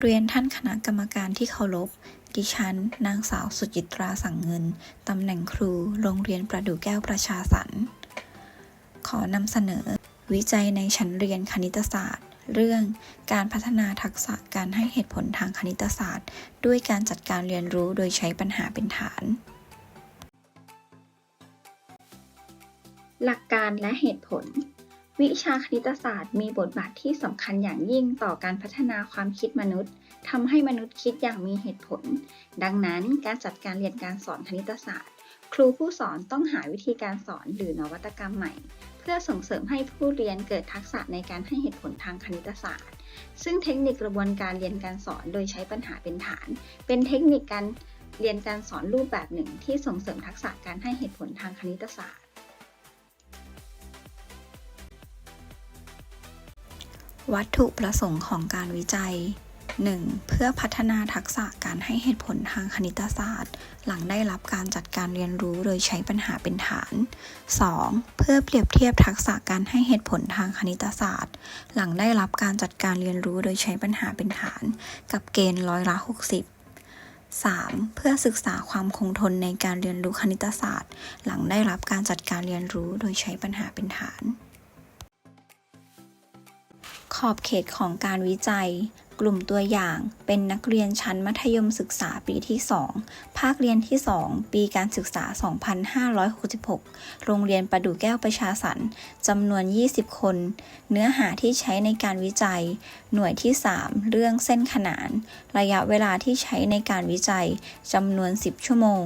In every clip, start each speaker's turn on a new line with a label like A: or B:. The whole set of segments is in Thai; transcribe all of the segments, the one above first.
A: เรียนท่านคณะกรรมการที่เคารพ ดิฉัน นางสาวสุจิตราสังเงิน ตำแหน่งครู โรงเรียนประดู่แก้วประชาสรรค์ขอนำเสนอ วิจัยในชั้นเรียนคณิตศาสตร์ เรื่องการพัฒนาทักษะการให้เหตุผลทางคณิตศาสตร์ ด้วยการจัดการเรียนรู้โดยใช้ปัญหาเป็นฐาน
B: หลักการและเหตุผล วิชาคณิตศาสตร์มีบทบาทที่สำคัญอย่างยิ่งต่อการพัฒนาความคิดมนุษย์ทำให้มนุษย์คิดอย่างมีเหตุผล ดังนั้นการจัดการเรียนการสอนคณิตศาสตร์ ครูผู้สอนต้องหาวิธีการสอนหรือนวัตกรรมใหม่ เพื่อส่งเสริมให้ผู้เรียนเกิดทักษะในการให้เหตุผลทางคณิตศาสตร์ ซึ่งเทคนิคกระบวนการเรียนการสอนโดยใช้ปัญหาเป็นฐาน เป็นเทคนิคการเรียนการสอนรูปแบบหนึ่งที่ส่งเสริมทักษะการให้เหตุผลทางคณิตศาสตร์
A: วัตถุประสงค์ของการวิจัย 1. เพื่อพัฒนาทักษะการให้เหตุผลทางคณิตศาสตร์ หลังได้รับการจัดการเรียนรู้โดยใช้ปัญหาเป็นฐาน 2. เพื่อเปรียบเทียบทักษะการให้เหตุผลทางคณิตศาสตร์ หลังได้รับการจัดการเรียนรู้โดยใช้ปัญหาเป็นฐาน กับเกณฑ์ร้อยละ 60 3. เพื่อศึกษาความคงทนในการเรียนรู้คณิตศาสตร์ หลังได้รับการจัดการเรียนรู้โดยใช้ปัญหาเป็นฐาน ขอบเขตของการวิจัย กลุ่มตัวอย่างเป็นนักเรียนชั้นมัธยมศึกษาปีที่ 2 ภาคเรียนที่ 2 ปีการศึกษา 2566 โรงเรียนประดู่แก้วประชาสรรค์จำนวน 20 คน เนื้อหาที่ใช้ในการวิจัย หน่วยที่ 3 เรื่องเส้นขนาน ระยะเวลาที่ใช้ในการวิจัยจำนวน 10 ชั่วโมง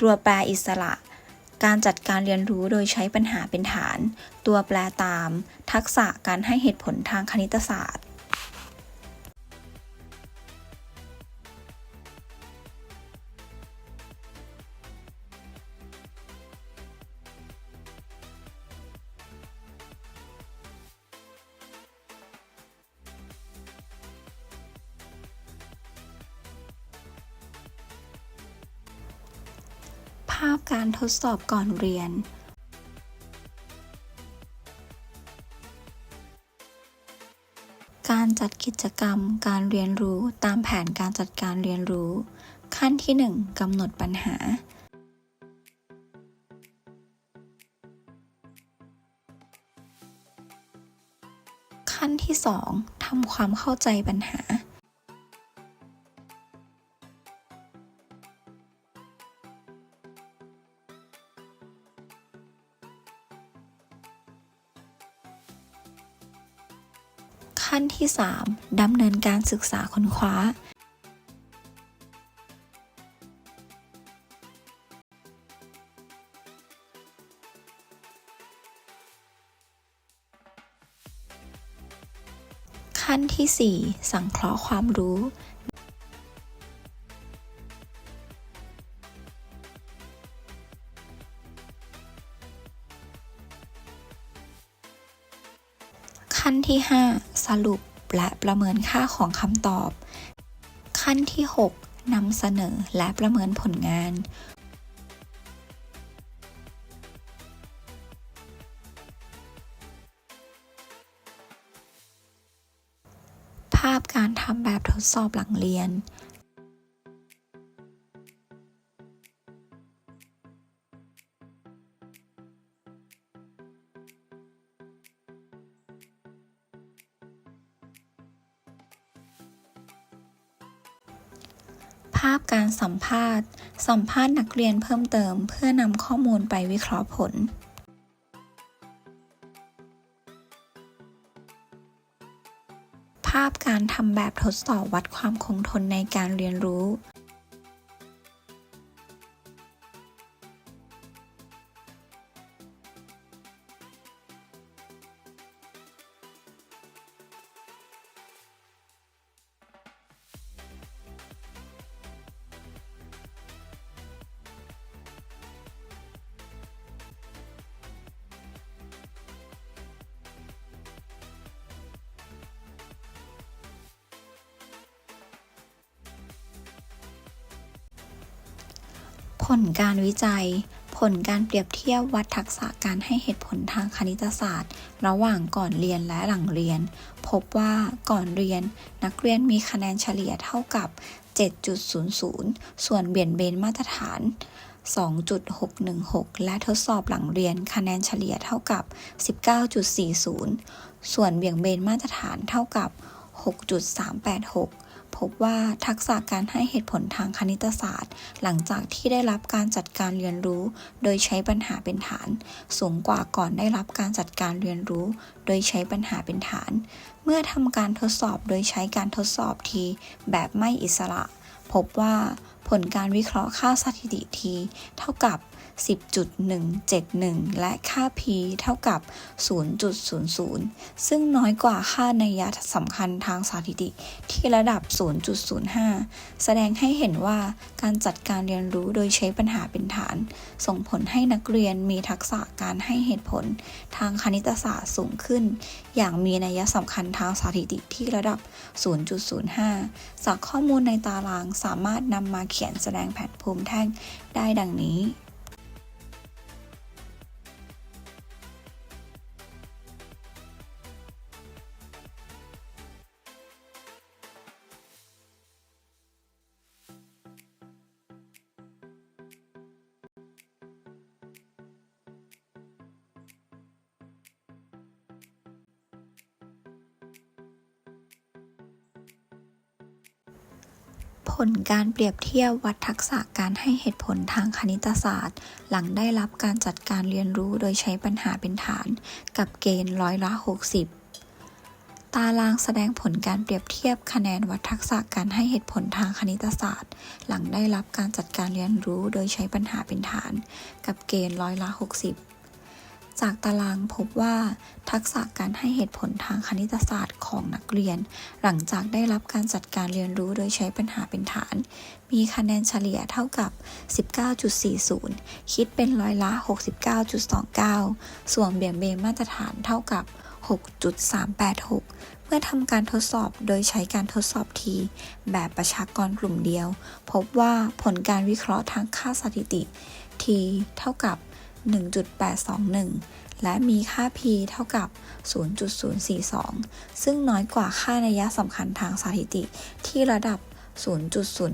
A: ตัวแปรอิสระ การจัดการเรียนรู้โดยใช้ปัญหาเป็นฐาน ตัวแปรตาม ทักษะการให้เหตุผลทางคณิตศาสตร์ ภาพการทดสอบก่อนเรียน การจัดกิจกรรมการเรียนรู้ตามแผนการจัดการเรียนรู้ ขั้นที่ 1กำหนดปัญหา ขั้นที่ 2ทำความเข้าใจปัญหา ขั้นที่ 3ดำเนินการศึกษาค้นคว้า ขั้นที่ 4 สังเคราะห์ความรู้ รุปและประเมินค่าของคำตอบ ขั้นที่ 6นำเสนอและประเมินผลงานภาพการทำแบบทดสอบหลังเรียนาพการสัมภาษณ์ สัมภาษณ์นักเรียนเพิ่มเติม เพื่อนำข้อมูลไปวิเคราะห์ผลภาพการทำแบบทดสอบวัดความคงทนในการเรียนรู้ ผลการวิจัย ผลการเปรียบเทียบวัดทักษะการให้เหตุผลทางคณิตศาสตร์ ระหว่างก่อนเรียนและหลังเรียน พบว่าก่อนเรียน นักเรียนมีคะแนนเฉลี่ยเท่ากับ 7.00 ส่วนเบี่ยนเบนมาตรฐาน 2.616 และทดสอบหลังเรียนคะแนนเฉลี่ยเท่ากับ 19.40 ส่วนเบี่ยงเบนมาตรฐานเท่ากับ 6.386 พบว่าทักษะการให้เหตุผลทางคณิตศาสตร์ หลังจากที่ได้รับการจัดการเรียนรู้ โดยใช้ปัญหาเป็นฐาน สูงกว่าก่อนได้รับการจัดการเรียนรู้ โดยใช้ปัญหาเป็นฐาน เมื่อทำการทดสอบโดยใช้การทดสอบทีแบบไม่อิสระ พบว่า ผลการวิเคราะห์ค่าสถิติทีเท่ากับ 10.171 และค่า p เท่ากับ 0.00 ซึ่งน้อยกว่าค่านัยยะสำคัญทางสถิติที่ระดับ 0.05 แสดงให้เห็นว่าการจัดการเรียนรู้โดยใช้ปัญหาเป็นฐาน ส่งผลให้นักเรียนมีทักษะการให้เหตุผลทางคณิตศาสตร์สูงขึ้น อย่างมีนัยสำคัญทางสถิติที่ระดับ 0.05 จากข้อมูลในตารางสามารถนำมาเขียนแสดงแผนภูมิแท่งได้ดังนี้ ผลการเปรียบเทียบวัดทักษะการให้เหตุผลทางคณิตศาสตร์ หลังได้รับการจัดการเรียนรู้โดยใช้ปัญหาเป็นฐาน กับเกณฑ์ร้อยละ 60 ตารางแสดงผลการเปรียบเทียบคะแนนวัดทักษะการให้เหตุผลทางคณิตศาสตร์ หลังได้รับการจัดการเรียนรู้โดยใช้ปัญหาเป็นฐาน กับเกณฑ์ร้อยละ 60 จากตารางพบว่าทักษะการให้เหตุผลทางคณิตศาสตร์ของนักเรียน หลังจากได้รับการจัดการเรียนรู้โดยใช้ปัญหาเป็นฐาน มีคะแนนเฉลี่ยเท่ากับ 19.40 คิดเป็นร้อยละ 69.29 ส่วนเบี่ยงเบนมาตรฐานเท่ากับ 6.386 เมื่อทำการทดสอบโดยใช้การทดสอบที แบบประชากรกลุ่มเดียว พบว่าผลการวิเคราะห์ทางค่าสถิติ t เท่ากับ 1.821 และมีค่า p เท่ากับ 0.042 ซึ่งน้อยกว่าค่านัยสำคัญทางสถิติที่ระดับ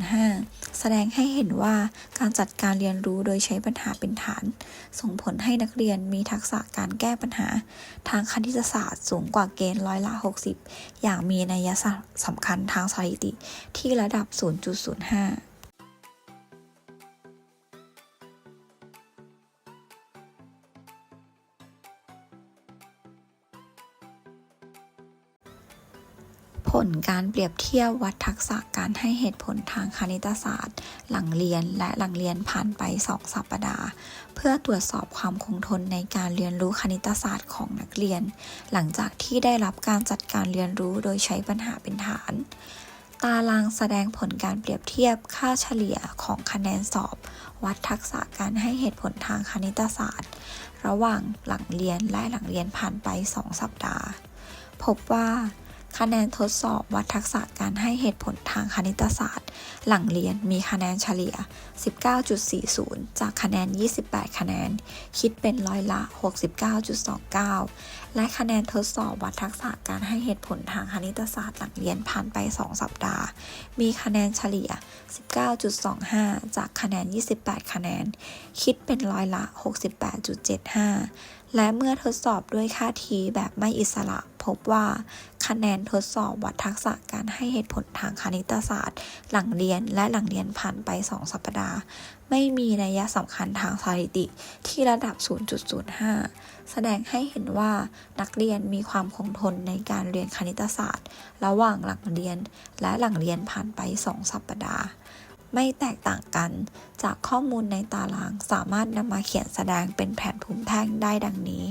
A: 0.05 แสดงให้เห็นว่าการจัดการเรียนรู้โดยใช้ปัญหาเป็นฐาน ส่งผลให้นักเรียนมีทักษะการแก้ปัญหา ทางคณิตศาสตร์สูงกว่าเกณฑ์ร้อยละ 60 อย่างมีนัยสำคัญทางสถิติที่ระดับ 0.05 ลการเปรียบเทียบวัดทักษะการให้เหตุผลทางคณิตศาสตร์ หลังเรียนและหลังเรียนผ่านไป 2 สัปดาห์ เพื่อตรวจสอบความคงทนในการเรียนรู้คณิตศาสตร์ของนักเรียน หลังจากที่ได้รับการจัดการเรียนรู้โดยใช้ปัญหาเป็นฐาน ตารางแสดงผลการเปรียบเทียบค่าเฉลี่ยของคะแนนสอบ วัดทักษะการให้เหตุผลทางคณิตศาสตร์ ระหว่างหลังเรียนและหลังเรียนผ่านไป 2 สัปดาห์ พบว่า คะแนนทดสอบวัดทักษะการให้เหตุผลทางคณิตศาสตร์ หลังเรียนมีคะแนนเฉลี่ย 19.40 จากคะแนน 28 คะแนน คิดเป็นร้อยละ 69.29 และคะแนนทดสอบวัดทักษะการให้เหตุผลทางคณิตศาสตร์หลังเรียนผ่านไป 2 สัปดาห์ มีคะแนนเฉลี่ย 19.25 จากคะแนน 28 คะแนน คิดเป็นร้อยละ 68.75 และเมื่อทดสอบด้วยค่าทีแบบไม่อิสระ พบว่าคะแนนทดสอบวัดทักษะการให้เหตุผลทางคณิตศาสตร์ หลังเรียนและหลังเรียนผ่านไป 2 สัปดาห์ ไม่มีนัยสำคัญทางสถิติที่ระดับ 0.05 แสดงให้เห็นว่านักเรียนมีความคงทนในการเรียนคณิตศาสตร์ ระหว่างหลังเรียนและหลังเรียนผ่านไป 2 สัปดาห์ ไม่แตกต่างกัน จากข้อมูลในตารางสามารถนำมาเขียนแสดงเป็นแผนภูมิแท่งได้ดังนี้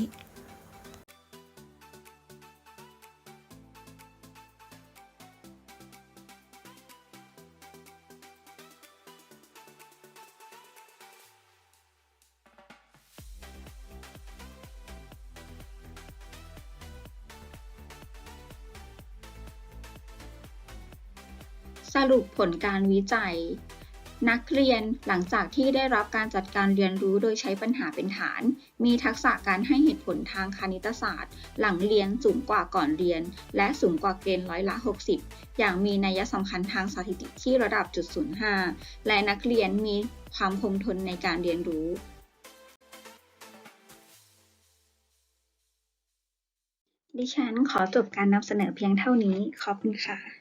B: สรุปผลการวิจัย นักเรียนหลังจากที่ได้รับการจัดการเรียนรู้โดยใช้ปัญหาเป็นฐาน มีทักษะการให้เหตุผลทางคณิตศาสตร์ หลังเรียนสูงกว่าก่อนเรียน และสูงกว่าเกณฑ์ร้อยละ 60 อย่างมีนัยสำคัญทางสถิติที่ระดับจุด05และนักเรียนมีความคงทนในการเรียนรู้ดิฉันขอจบการนำเสนอเพียงเท่านี้ ขอบคุณค่ะ